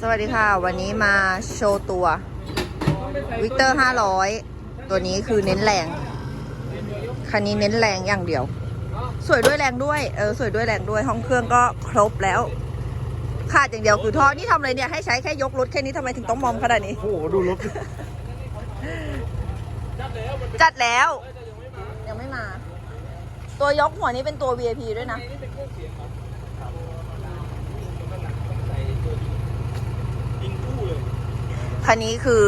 สวัสดีค่ะ วันนี้มาโชว์ตัววิกเตอร์500ตัวนี้คือเน้นแรง คันนี้เน้นแรงอย่างเดียว สวยด้วยแรงด้วย เออ สวยด้วยแรงด้วย ห้องเครื่องก็ครบแล้ว ขาดอย่างเดียวคือท่อ นี่ทำอะไรเนี่ย ให้ใช้แค่ยกรถแค่นี้ทำไมถึงต้องมอมขนาดนี้ โอ้โห ดูรถ จัดแล้ว ยังไม่มา ตัวยกหัวนี้เป็นตัว VIP ด้วยนะ ยิงคู่เลย คันนี้คือ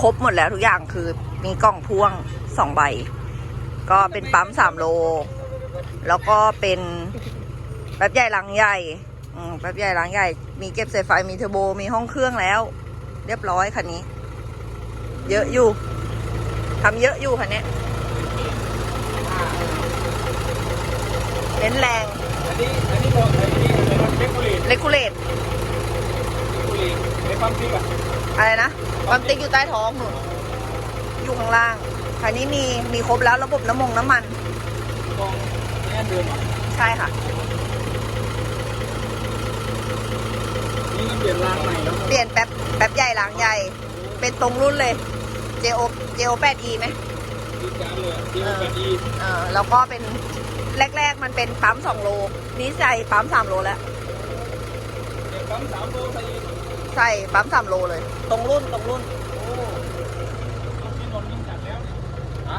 ครบหมดแล้วทุกอย่างคือมีกล่องพ่วงสองใบ ก็เป็นปั๊มสามโล แล้วก็เป็นแป๊บใหญ่หลังใหญ่อืมแป๊บใหญ่หลังใหญ่ มีเก็บสายไฟมีเทอร์โบมีห้องเครื่องแล้ว เรียบร้อยคันนี้ เยอะอยู่ทำเยอะอยู่คันนี้เน้นแรงอันนี้อันนี้บอกอันนี้อะไรนะเบคโคลีนเลกูเลตเบคโคลีนไอ้ปั๊มพริกอะ อะไรนะความติ๊กอยู่ใต้ท้องหนูอยู่ข้างล่างคันนี้มีมีครบแล้วระบบน้ำมงน้ำมันกองแน่นเดิมอะใช่ค่ะ นี่ก็เปลี่ยนรางใหม่แล้วเปลี่ยนแป๊บแป๊บใหญ่หลังใหญ่ เป็นตรงรุ่นเลย JO JO 8 E ไหมดีจานเลยอะดีแบบดีเออแล้วก็เป็นแรก ๆ มันเป็นปั๊ม2โลนี้ใส่ปั๊ม3โลแล้ว เด็กปั๊มสามโลใส่อีก ใส่ปั๊ม3โลเลย ตรงรุ่นตรงรุ่นโอ้เอาที่นนท์ยิ่งจัดแล้วเนี่ยฮะ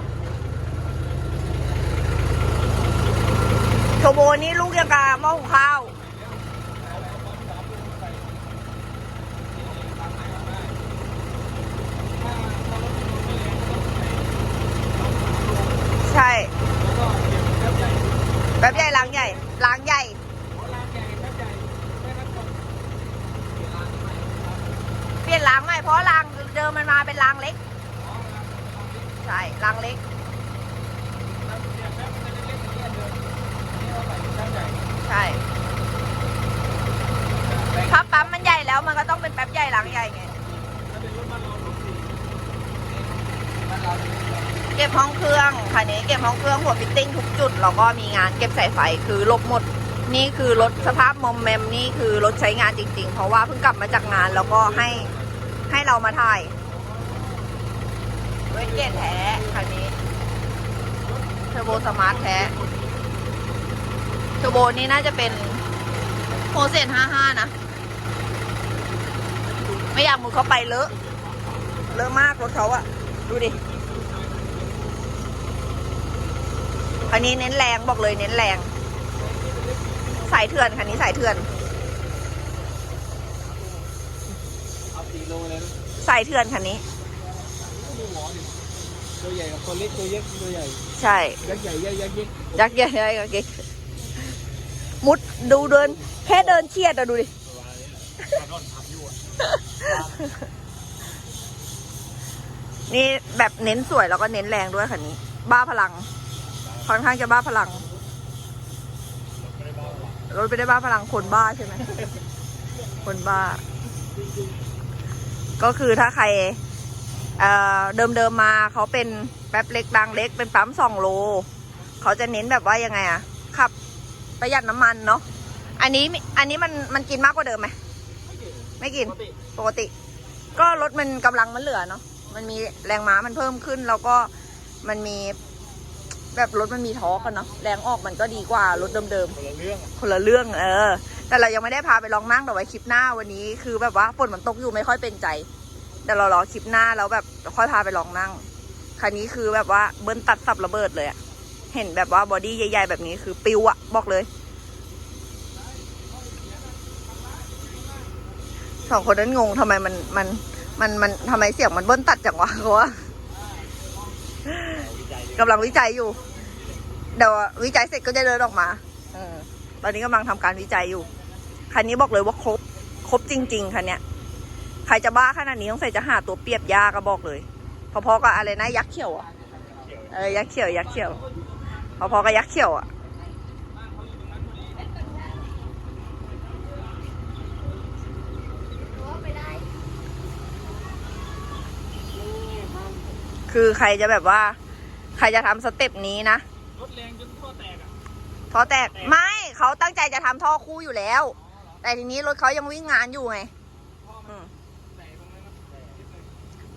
โทโบนี่ลูกยังกาหม้อหุงข้าว ใช่ แล้วก็เปลี่ยนแป๊บใหญ่แป๊บใหญ่หลังใหญ่หลังใหญ่ หัวรางใหญ่แป๊บใหญ่ไม่รับกล่อง เปลี่ยนรางใหม่เพราะรางเดิมมันมาเป็นรางเล็ก ใช่รางเล็ก แล้วเปลี่ยนแป๊บมันจะเล็กๆอย่างเงี้ยเดิมนี่เอาใส่แป๊บใหญ่ ใช่ถ้าปั๊มมันใหญ่แล้วมันก็ต้องเป็นแป๊บใหญ่รางใหญ่ไง ถ้าเป็นรุ่นบ้านเรารุ่นสี่บ้านเราเนี่ย เก็บห้องเครื่องคันนี้เก็ บห้องเครื่องหัวฟิตติ้งทุกจุดแล้วก็มีงานเก็บสายไฟคือลบหมด นี่คือรถสภาพมอมแมมนี่คือรถใช้งานจริง ๆ เพราะว่าเพิ่งกลับมาจากงานแล้วก็ให้ให้เรามาถ่ายเวทเกตแท้คันนี้เทอร์โบสมาร์ทแท้เทอร์โบนี่น่าจะเป็นโฮเซน55 นะ ไม่อยากมุดเข้าไปเลอะ เลอะมากรถเขาอะดูดิ อันนี้เน้นแรงบอกเลยเน้นแรง สายเถื่อนคันนี้สายเถื่อน เอาสี่โลเลยนะสายเถื่อนคันนี้ ดูหมอดิตัวใหญ่กับตัวเล็กตัวเล็กตัวใหญ่ใช่ ยักษ์ใหญ่ยักษ์ยักษ์ยักษ์ยักษ์ใหญ่ยักษ์ใหญ่มุดดูเดินแค่เดินเชียดอะดูดินี่แบบเน้นสวยแล้วก็เน้นแรงด้วยคันนี้ บ้าพลัง ค่อนข้างจะบ้าพลัง รถไม่ได้บ้าพลังคนบ้าใช่ไหม คนบ้า ก็คือถ้าใคร เอ่อ เดิมเดิมๆมาเขาเป็นแป๊บเล็กดังเล็กเป็นปั๊มสองโล เขาจะเน้นแบบว่ายังไงอะขับประหยัดน้ำมันเนาะ อันนี้ อันนี้มันมันกินมากกว่าเดิมไหม ไม่กิน ปกติปกติก็รถมันกำลังมันเหลือเนาะ มันมีแรงม้ามันเพิ่มขึ้นแล้วก็มันมี แบบรถมันมีทอร์กอะเนาะแรงออกมันก็ดีกว่ารถเดิมคนละเรื่องอะๆคนละเรื่องเออ แต่เรายังไม่ได้พาไปลองนั่งแต่ไว้คลิปหน้าวันนี้ คือแบบว่าฝนมันตกอยู่ไม่ค่อยเป็นใจ แต่เรารอคลิปหน้าแล้วแบบค่อยพาไปลองนั่งคันนี้คือแบบว่าเบิ้ลตัดสับระเบิดเลยอะเห็นแบบว่าบอดี้ใหญ่ ๆ แบบนี้คือปิวอะบอกเลยสองคนนั้นงงทำไมมันมันมันมันทำไมเสียงมันเบิ้ลตัดจังวะเขาว่า กำลังวิจัยอยู่ เดี๋ยววิจัยเสร็จก็จะเดินออกมาอตอนนี้กำลังทำการวิจัยอยู่ คันนี้บอกเลยว่าครบ ครบจริง ๆ คันเนี้ย ใครจะบ้าขนาดนี้ต้องใส่จะหาตัวเปียบยาก็บอกเลย พอๆกับอะไรนะยักษ์เขียวอะ เออ ยักษ์เขียว ยักษ์เขียว พอๆกับยักษ์เขียวอะคือใครจะแบบว่า ใครจะทำสเต็ปนี้นะรถแรงจนท่อแตกอะท่อแตกไม่เขาตั้งใจจะทำท่อคู่อยู่แล้ว แต่ทีนี้รถเขายังวิ่งงานอยู่ไงอืม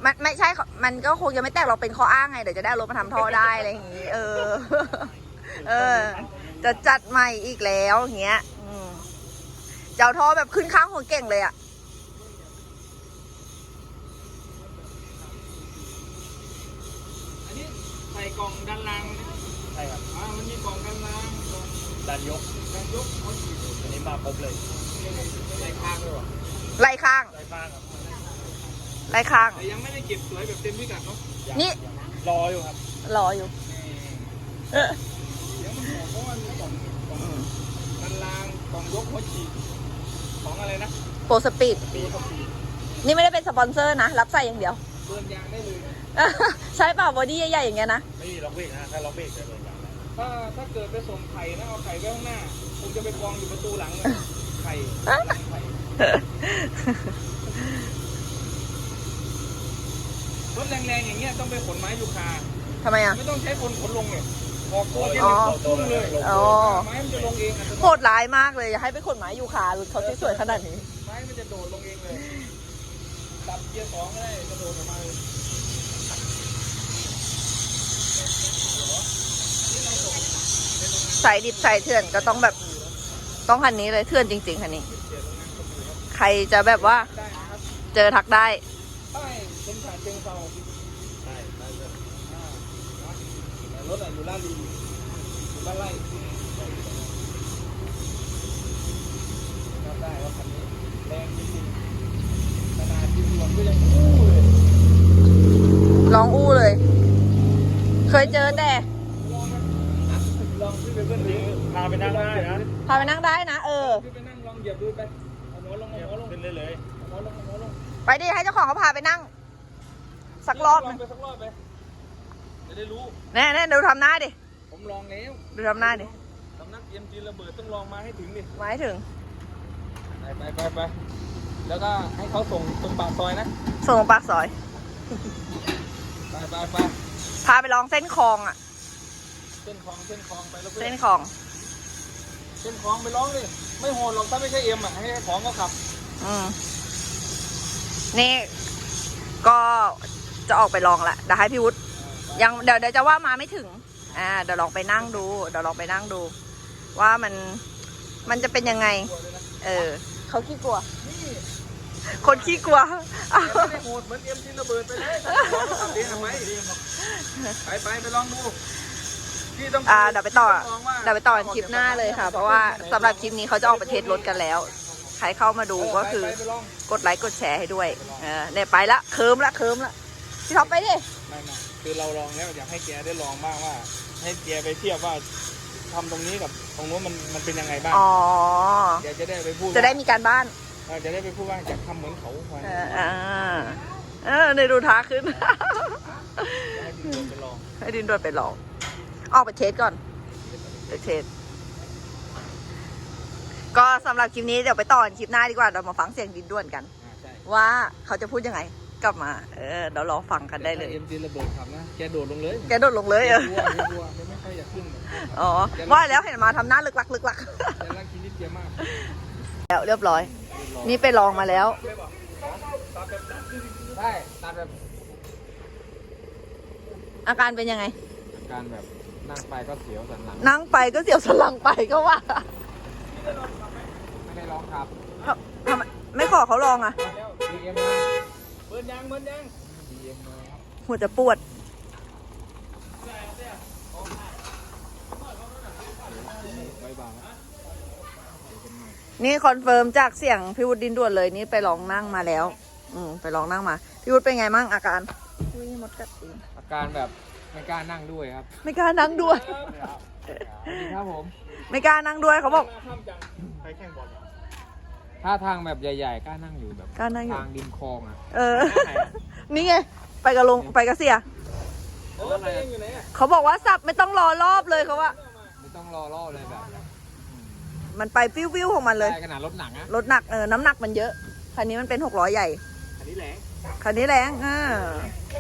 มันไม่ใช่มันก็คงยังไม่แตกเราเป็นข้ออ้างไงเดี๋ยวจะได้รถมาทำท่อได้อะไรอย่างงี้ เออ เออ จะจัดใหม่อีกแล้วอย่างเงี้ยเจ้าท่อแบบขึ้นข้างหัวเก่งเลยอะ องดันยกการยกเขาฉีดอันนี้มาครบเลยใส่ข้างด้วยวะไล่ข้างได้ข้างครับไล่ข้าง แต่ยังไม่ได้เก็บสวยแบบเต็มพิกัดเนาะยังนี่ยังรออยู่ครับ รออยู่เออเดี๋ยวมันบอกเพราะว่ามันกล่องกล่องด้านล่างกล่องยกหัวฉีดของอะไรนะโปรสปีด ปีก็ปีนี่ไม่ได้เป็นสปอนเซอร์นะ รับใส่อย่างเดียวเบิร์นยางได้เลย ใช้เปล่าบอดี้ใหญ่ๆอย่างเงี้ยนะ ไม่มีล็อกเบรกนะ ถ้าล็อกเบรกจะโดนยางแล้ว ถ้าถ้าเกิดไปส่งไข่นะเอาไข่ไว้ข้างหน้าผมจะไปกองอยู่ประตูหลังเลยไข่หลังไข่รถแรงๆอย่างเงี้ยต้องไปขนไม้ยูคาทำไมอะ ไม่ต้องใช้คนขนลงเลยออกตัวอ๋อพุ่งเลยอ๋อ ไม้มันจะลงเองอัตโนโหมัติดร้ายมากเลย อย่าให้ไปขนไม้ยูคารถเขาที่สวยขนาดนี้ ไม้มันจะโดดลงเองเลยตับเกียร์สองก็ได้กระโดดออกมาเลย ใส่ดิบใส่เถื่อนก็ต้องแบบต้องคันนี้เลยเถื่อนจริง ๆคันนี้ ใครจะแบบว่าเจอทักได้ป้ายเป็นฉายเชิงเซาใช่ได้เลยรถอะอยู่ลาดลีอยู่บ้านไร่รับได้ว่าคันนี้แรงจริงๆขนาดที่ส่วนก็ยังอู้เลยร้องอู้เลย เคยเจอแต่ ลองไหมลอง ขึ้นไปเพื่อนดูพาไปนั่งได้นะพาไปนั่งได้นะ เออ ขึ้นไปนั่งลองเหยียบดูไปเอาหัวลงเอาหัวลงขึ้นเลยเลยเอาหัวลงเอาหัวลงไปดิให้เจ้าของเขาพาไปนั่ง สักรอบหลนึองงไปสักรอบไปจะได้รู้ แน่แน่ดูทำหน้าดิ ผมลองแล้วดูทำหน้าดิสำนักเอ็มจีระเบิดต้องลองมาให้ถึงดิ หมายถึง ไปไปไปไปแล้วก็ให้เขาส่งตรงปากซอยนะ ส่งปากซอย ไปไปไปพาไปลองเส้นคลองอะ เส้นคลองเส้นคลองไปแล้วเพื่อเส้นนคลองเส้นคลองไปร้องดิไม่โหดหรอกถ้าไม่ใช่เอ็มอะให้ของเขาขับอืมนี่ก็จะออกไปลองละเดี๋ยวให้พี่วุฒิยังเดี๋ยวเดี๋ยวจะว่ามาไม่ถึง อ่า เดี๋ยวลองไปนั่งดู เดี๋ยวลองไปนั่งดู ว่ามันมันจะเป็นยังไง กลัวด้วยนะเออ เขาขี้กลัว นี่คนขี้กลัว แต่ไม่ได้โหดเหมือนเอ็มจีระเบิดไปเลยของเขาขับเองทำไมไปไปไปลองดูพี่ต้ องอ่าเดี๋ยวไปต่อลงว่าเดี๋ยวไปต่อกันคลิปหน้าเลยค่ะ เพราะว่าสำหรับคลิปนี้เขาจะออกไปเทสรถกันแล้ว ใครเข้ามาดูก็คือไปไปลองกดไลค์กดแชร์ให้ด้วยเออเนี่ยไปละเคิมละเคิมละพี่ท็อปไปดิไม่ไม่คือเราลองแล้วอยากให้แกได้ลองบ้างว่า ให้แกไปเทียบว่าทำตรงนี้กับตรงนู้นมันมันเป็นยังไงบ้างอ๋อแกจะได้ไปพูดจะได้มีการบ้านว่าจะได้ไปพูดว่าอยากทำเหมือนเขาว่าเอออ่าเออในดูท้าขึ้นให้พี่คนไปลองให้ดินด่วนไปลอง ออกไปเทสก่อนไปเทสก็สำหรับคลิปนี้เดี๋ยวไปต่อกันคลิปหน้าดีกว่าเรามาฟังเสียงดินด่วนกันอ่าใช่ว่าเขาจะพูดยังไง กลับมา เออเดี๋ยวรอฟังกันได้เลยเอ็มจีระเบิดขับนะแกโดดลงเลยแกโดดลงเลยเออกลัวแกกลัวแกไม่ค่อยอยากขึ้นหรอกอ๋อว่าแล้วเห็นมาทำหน้าลึกลักลึกลักแกรักคิดนิดเดียวมากแล้วเรียบร้อย นี่ไปลองมาแล้วได้ตามแบบอาการเป็นยังไงการแบบ นั่งไปก็เสียวสันหลัง นั่งไปก็เสียวสนหลังไปก็ว่าไม่ได้ร้องครับทำไมไม่ขอเขาลองอะแล้วดีเอ็มมาเบิร์นยังเบิร์นยังดีเอ็มมาครับหัวจะปวด บายบายนี่คอนเฟิร์มจากเสียงพี่วุฒิดินด่วนเลยนี่ไปลองนั่งมาแล้ว อืมไปลองนั่งมา พี่วุฒิเป็นไงมั่งอาการอุ้ยมดกัดตีนอาการแบบ ไม่กล้านั่งด้วยครับไม่กล้านั่งด้วยสวัสดีครับผม ไม่กล้านั่งด้วยเขาบอก ไปแข่งบอลเหรอถ้าทางแบบใหญ่ๆกล้านั่งอยู่แบบกล้านั่งอยู่ ทางดินคลองอะ เออ นี่ไง ไปกับลงไปกับเสียโอ้ยอยู่ไหนอะเขาบอกว่าสับไม่ต้องรอรอบเลยเขาว่า ไม่ต้องรอรอบเลยแบบมันไปฟิวฟิวๆของมันเลย ได้ขนาดรถหนังอะรถหนักเออน้ำหนักมันเยอะ คันนี้มันเป็นหกร้อยใหญ่ อันนี้แหละคันนี้แรงอ่าเ